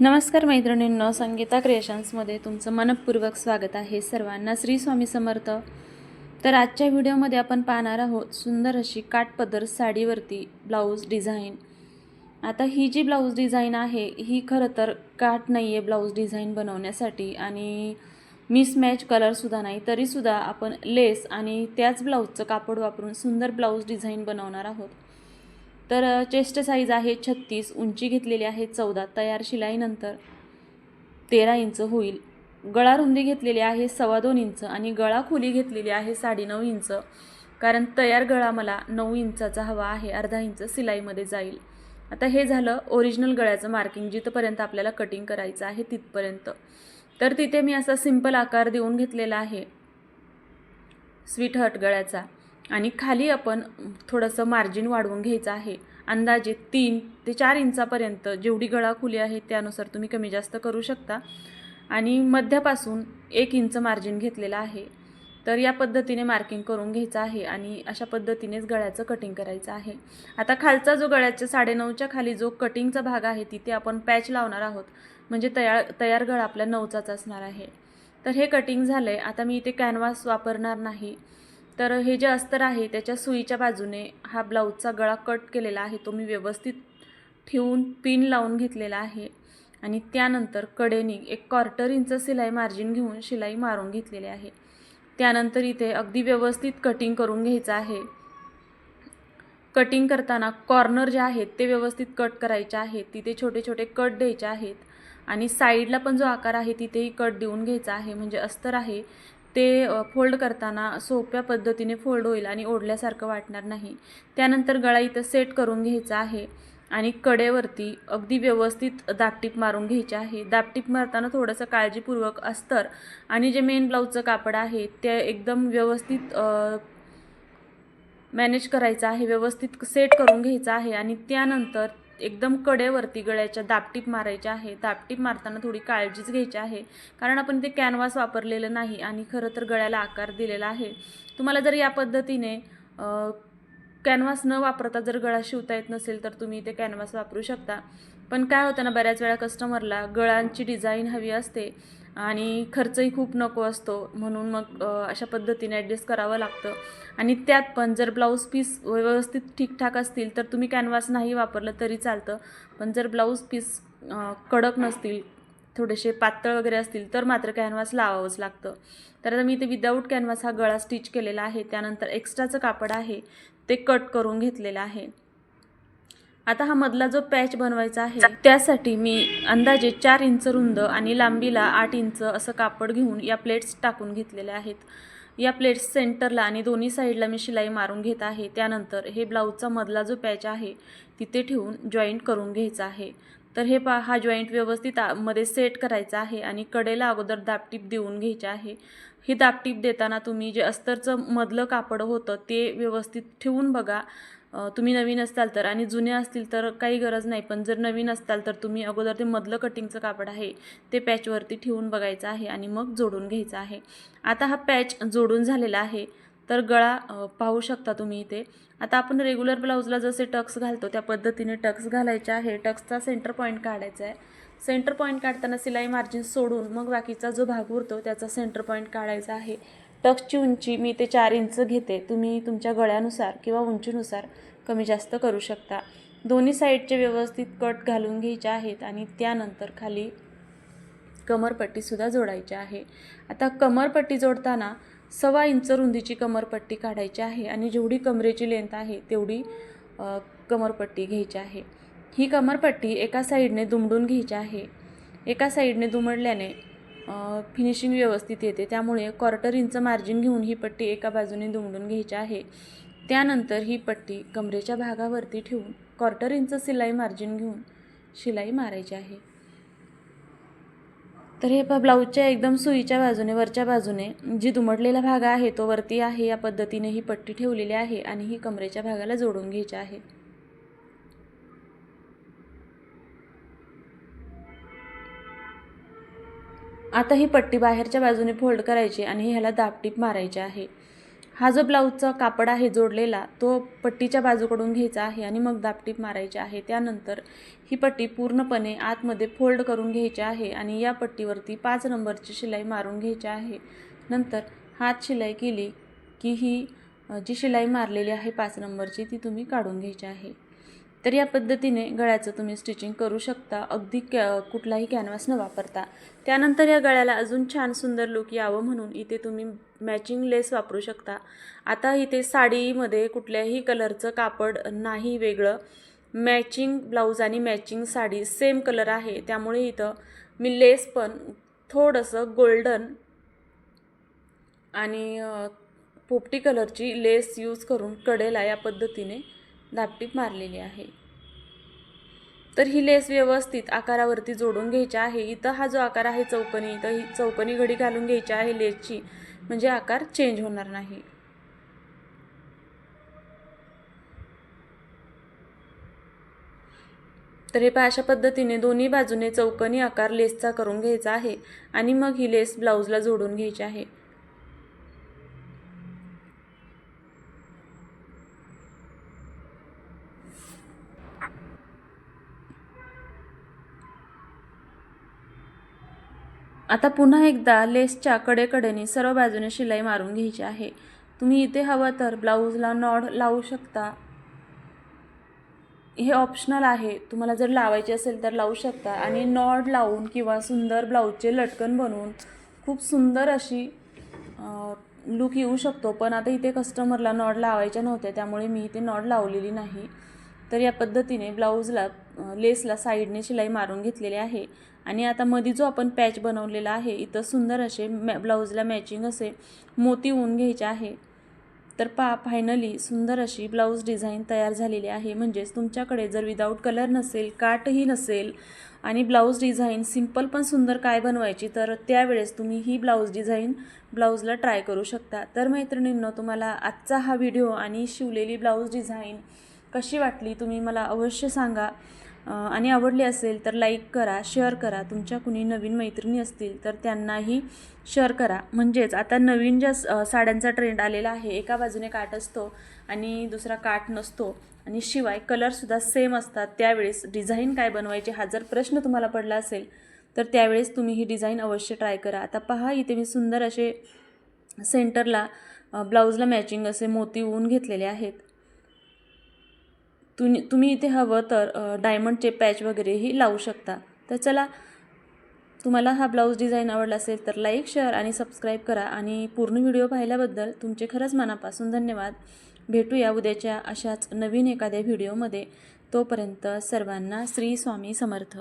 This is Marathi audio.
नमस्कार मैत्रिणींनो संगीता क्रिएशन्समध्ये तुमचं मनपूर्वक स्वागत आहे सर्वांना. श्री स्वामी समर्थ. तर आजच्या व्हिडिओमध्ये आपण पाहणार आहोत सुंदर अशी काठपदर साडीवरती ब्लाऊज डिझाईन आता ही जी ब्लाऊज डिझाईन आहे ही खरं तर काठ नाही आहे ब्लाऊज डिझाईन बनवण्यासाठी आणि मिसमॅच कलरसुद्धा नाही तरीसुद्धा आपण लेस आणि त्याच ब्लाऊजचं कापड वापरून सुंदर ब्लाऊज डिझाईन बनवणार आहोत. तर चेस्ट साईज आहे छत्तीस उंची घेतलेली आहे चौदा तयार शिलाईनंतर तेरा इंच होईल. गळा रुंदी घेतलेली आहे सव्वा दोन इंच आणि गळा खोली घेतलेली आहे साडेनऊ इंच. कारण तयार गळा मला नऊ इंचाचा हवा आहे अर्धा इंच सिलाईमध्ये जाईल. आता हे झालं ओरिजिनल गळ्याचं मार्किंग जिथपर्यंत आपल्याला कटिंग करायचं आहे तिथपर्यंत. तर तिथे मी असा सिंपल आकार देऊन घेतलेला आहे. स्वीट हट गळ्याचा. आणि खाली आपण थोडंसं मार्जिन वाढवून घ्यायचं आहे. अंदाजे तीन ते चार इंचापर्यंत जेवढी गळा खुली आहे त्यानुसार तुम्ही कमी जास्त करू शकता. आणि मध्यापासून एक इंच मार्जिन घेतलेलं आहे. तर या पद्धतीने मार्किंग करून घ्यायचं आहे आणि अशा पद्धतीनेच गळ्याचं कटिंग करायचं आहे. आता खालचा जो गळ्याच्या साडेनऊच्या खाली जो कटिंगचा भाग आहे तिथे आपण पॅच लावणार आहोत. म्हणजे तयार तयार गळा आपल्या नऊचाच असणार आहे. तर हे कटिंग झालं आहे आता मी इथे कॅनव्हास वापरणार नाही. तर हे जे अस्तर आहे त्याच्या सुईच्या बाजूने हा ब्लाऊजचा गळा कट केलेला आहे. तो मी व्यवस्थित ठेवून पिन लावून घेतलेला आहे. आणि त्यानंतर कडेने एक क्वार्टर इंच सिलाई मार्जिन घेऊन शिलाई मारून घेतलेली आहे. त्यानंतर इथे अगदी व्यवस्थित कटिंग करून घ्यायचं आहे. कटिंग करताना कॉर्नर जे आहेत ते व्यवस्थित कट करायचे आहेत. तिथे छोटे छोटे कट द्यायचे आहेत. आणि साईडला पण जो आकार आहे तिथेही कट देऊन घ्यायचा आहे. म्हणजे अस्तर आहे ते फोल्ड करताना सोप्या पद्धतीने फोल्ड होईल आणि ओढल्यासारखं वाटणार नाही. त्यानंतर गळा इथं सेट करून घ्यायचा आहे आणि कडेवरती अगदी व्यवस्थित दापटीप मारून घ्यायचे आहे. दापटीप मारताना थोडंसं काळजीपूर्वक अस्तर आणि जे मेन ब्लाऊजचं कापड आहे ते एकदम व्यवस्थित मॅनेज करायचं आहे व्यवस्थित सेट करून घ्यायचं आहे आणि त्यानंतर एकदम कडेवरती गळ्याच्या दापटीप मारायच्या आहे. दापटीप मारताना थोडी काळजीच घ्यायची आहे. कारण आपण ते कॅनव्हास वापरलेलं नाही आणि खरं तर गळ्याला आकार दिलेला आहे. तुम्हाला जर या पद्धतीने कॅनव्हास न वापरता जर गळा शिवता येत नसेल तर तुम्ही ते कॅनव्हास वापरू शकता. पण काय होतं ना बऱ्याच वेळा कस्टमरला गळांची डिझाईन हवी असते. आणि खर्चही खूप नको असतो. म्हणून मग अशा पद्धतीने ॲडजस्ट करावं लागतं. आणि त्यात पण जर ब्लाऊज पीस व्यवस्थित ठीकठाक असतील तर तुम्ही कॅनव्हास नाही वापरलं तरी चालतं. पण जर ब्लाऊज पीस कडक नसतील थोडेसे पातळ वगैरे असतील तर मात्र कॅनव्हास लावावंच लागतं. तर आता मी इथे विदाऊट कॅनव्हास हा गळा स्टिच केलेला आहे. त्यानंतर एक्स्ट्राचं कापड आहे. ते कट करून घेतलेलं आहे. आता हा मधला जो पॅच बनवायचा आहे त्यासाठी मी अंदाजे चार इंच रुंद आणि लांबीला आठ इंच असं कापड घेऊन या प्लेट्स टाकून घेतलेल्या आहेत. या प्लेट्स सेंटरला आणि दोन्ही साईडला मी शिलाई मारून घेत आहे. त्यानंतर हे ब्लाऊजचा मधला जो पॅच आहे तिथे ठेवून जॉईंट करून घ्यायचा आहे. तर हे पा हा जॉईंट व्यवस्थित मध्ये सेट करायचा आहे आणि कडेला अगोदर दापटीप देऊन घ्यायचे आहे. ही दापटीप देताना तुम्ही जे अस्तरचं मधलं कापड होतं ते व्यवस्थित ठेवून बघा. तुम्ही नवीन असताल तर आणि जुने असतील तर काही गरज नाही पण जर नवीन असताल तर तुम्ही अगोदर ते मधलं कटिंगचं कापड आहे ते पॅचवरती ठेवून बघायचं आहे आणि मग जोडून घ्यायचं आहे. आता हा पॅच जोडून झालेला आहे तर गळा पाहू शकता तुम्ही इथे. आता आपण रेग्युलर ब्लाऊजला जसे टक्स घालतो त्या पद्धतीने टक्स घालायचे आहे. टक्सचा सेंटर पॉईंट काढायचा आहे. सेंटर पॉईंट काढताना सिलाई मार्जिन सोडून मग बाकीचा जो भाग उरतो त्याचा सेंटर पॉईंट काढायचा आहे. टक्सची उंची मी ते चार इंच घेते. तुम्ही तुमच्या गळ्यानुसार किंवा उंचीनुसार कमी जास्त करू शकता. दोन्ही साईडचे व्यवस्थित कट घालून घ्यायचे आहेत आणि त्यानंतर खाली कमरपट्टीसुद्धा जोडायची आहे. आता कमरपट्टी जोडताना सव्वा इंच रुंदीची कमरपट्टी काढायची आहे आणि जेवढी कमरेची लेंथ आहे तेवढी कमरपट्टी घ्यायची आहे. ही कमरपट्टी एका साईडने दुमडून घ्यायची आहे. एका साईडने दुमडल्याने फिनिशिंग व्यवस्थित येते. त्यामुळे क्वार्टर इंच मार्जिन घेऊन ही पट्टी एका बाजूने दुमडून घ्यायची आहे. त्यानंतर ही पट्टी कमरेच्या भागावरती ठेवून क्वार्टर इंच सिलाई मार्जिन घेऊन शिलाई मारायची आहे. तर हे पहा ब्लाऊजच्या एकदम सुईच्या बाजूने वरच्या बाजूने जी दुमडलेला भाग आहे तो वरती आहे. या पद्धतीने ही पट्टी ठेवलेली आहे आणि ही कमरेच्या भागाला जोडून घ्यायची आहे. आता ही पट्टी बाहेरच्या बाजूने फोल्ड करायची आणि ह्याला दापटीप मारायची आहे. हा जो ब्लाऊजचा कापड आहे जोडलेला तो पट्टीच्या बाजूकडून घ्यायचा आहे आणि मग दापटीप मारायची आहे. त्यानंतर ही पट्टी पूर्णपणे आतमध्ये फोल्ड करून घ्यायची आहे आणि या पट्टीवरती पाच नंबरची शिलाई मारून घ्यायची आहे. नंतर हात शिलाई केली की ही जी शिलाई मारलेली आहे पाच नंबरची ती तुम्ही काढून घ्यायची आहे. तर या पद्धतीने गळ्याचं तुम्ही स्टिचिंग करू शकता. अगदी कॅ कुठलाही कॅनव्हास न वापरता. त्यानंतर या गळ्याला अजून छान सुंदर लुक यावं म्हणून इथे तुम्ही मॅचिंग लेस वापरू शकता. आता इथे साडीमध्ये कुठल्याही कलरचं कापड नाही वेगळं. मॅचिंग ब्लाऊज आणि मॅचिंग साडी सेम कलर आहे. त्यामुळे इथं मी लेस पण थोडंसं गोल्डन आणि पोपटी कलरची लेस यूज करून कडेला या पद्धतीने दापटीप मारलेली आहे. तर ही लेस व्यवस्थित आकारावरती जोडून घ्यायची आहे. इथं हा जो आकार आहे चौकनी इथं ही चौकनी घडी घालून घ्यायची आहे लेसची. म्हणजे आकार चेंज होणार नाही. तर हे पहा अशा पद्धतीने दोन्ही बाजूने चौकनी आकार लेसचा करून घ्यायचा आहे. आणि मग ही लेस ब्लाऊजला जोडून घ्यायची आहे. आता पुन्हा एकदा लेसच्या कडेकडेने सर्व बाजूने शिलाई मारून घ्यायची आहे. तुम्ही इथे हवं तर ब्लाऊजला नॉड लावू शकता. हे ऑप्शनल आहे. तुम्हाला जर लावायचे असेल तर लावू शकता. आणि नॉड लावून किंवा सुंदर ब्लाऊजचे लटकन बनवून खूप सुंदर अशी लुक येऊ शकतो. पण आता इथे कस्टमरला नॉड लावायच्या नव्हत्या. त्यामुळे मी इथे नॉड लावलेली नाही. तर या पद्धतीने ब्लाऊजला लेसला साईडने शिलाई मारून घेतलेली आहे. आणि आता मध्ये जो आपण पॅच बनवलेला आहे इथं सुंदर असे मॅ ब्लाऊजला मॅचिंग असे मोती ऊन घ्यायचे आहे. तर पा फायनली सुंदर अशी ब्लाऊज डिझाईन तयार झालेली आहे. म्हणजेच तुमच्याकडे जर विदाऊट कलर नसेल काटही नसेल आणि ब्लाऊज डिझाईन सिंपल पण सुंदर काय बनवायची तर त्यावेळेस तुम्ही ही ब्लाऊज डिझाईन ब्लाऊजला ट्राय करू शकता. तर मैत्रिणींनो तुम्हाला आजचा हा व्हिडिओ आणि शिवलेली ब्लाऊज डिझाईन कशी वाटली तुम्ही मला अवश्य सांगा. आणि आवडली असेल तर लाईक करा शेअर करा. तुमच्या कुणी नवीन मैत्रिणी असतील तर त्यांनाही शेअर करा. म्हणजेच आता नवीन ज्या स- साड्यांचा ट्रेंड आलेला आहे एका बाजूने काठ असतो आणि दुसरा काठ नसतो. आणि शिवाय कलरसुद्धा सेम असतात. त्यावेळेस डिझाईन काय बनवायची हा जर प्रश्न तुम्हाला पडला असेल तर त्यावेळेस तुम्ही ही डिझाईन अवश्य ट्राय करा. आता पहा इथे मी सुंदर असे सेंटरला ब्लाऊजला मॅचिंग असे मोती ऊन घेतलेले आहेत. तुम्ही तुम्ही इथे हवं तर डायमंडचे पॅच वगैरेही लावू शकता. तर चला तुम्हाला हा ब्लाऊज डिझाईन आवडला असेल तर लाईक शेअर आणि सबस्क्राईब करा. आणि पूर्ण व्हिडिओ पाहिल्याबद्दल तुमचे खरंच मनापासून धन्यवाद. भेटूया उद्याच्या अशाच नवीन एखाद्या व्हिडिओमध्ये तोपर्यंत सर्वांना श्री स्वामी समर्थ.